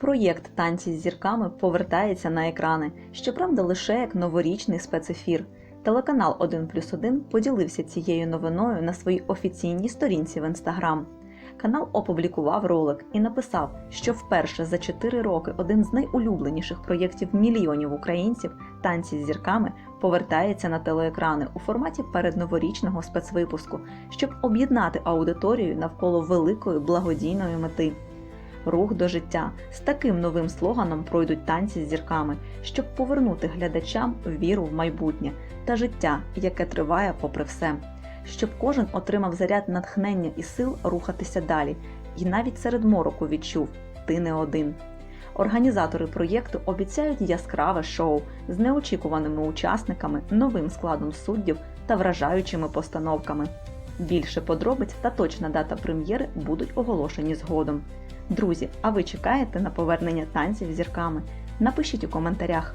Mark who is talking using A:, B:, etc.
A: Проєкт Танці з зірками повертається на екрани, щоправда, лише як новорічний спецефір. Телеканал 1 плюс 1 поділився цією новиною на своїй офіційній сторінці в інстаграм. Канал опублікував ролик і написав, що вперше за 4 роки один з найулюбленіших проєктів мільйонів українців танці з зірками повертається на телеекрани у форматі передноворічного спецвипуску, щоб об'єднати аудиторію навколо великої благодійної мети. Рух до життя з таким новим слоганом пройдуть танці з зірками, щоб повернути глядачам віру в майбутнє та життя, яке триває попри все, щоб кожен отримав заряд натхнення і сил рухатися далі, і навіть серед мороку відчув ти не один. Організатори проєкту обіцяють яскраве шоу з неочікуваними учасниками, новим складом суддів та вражаючими постановками. Більше подробиць та точна дата прем'єри будуть оголошені згодом. Друзі, а ви чекаєте на повернення танців зірками? Напишіть у коментарях.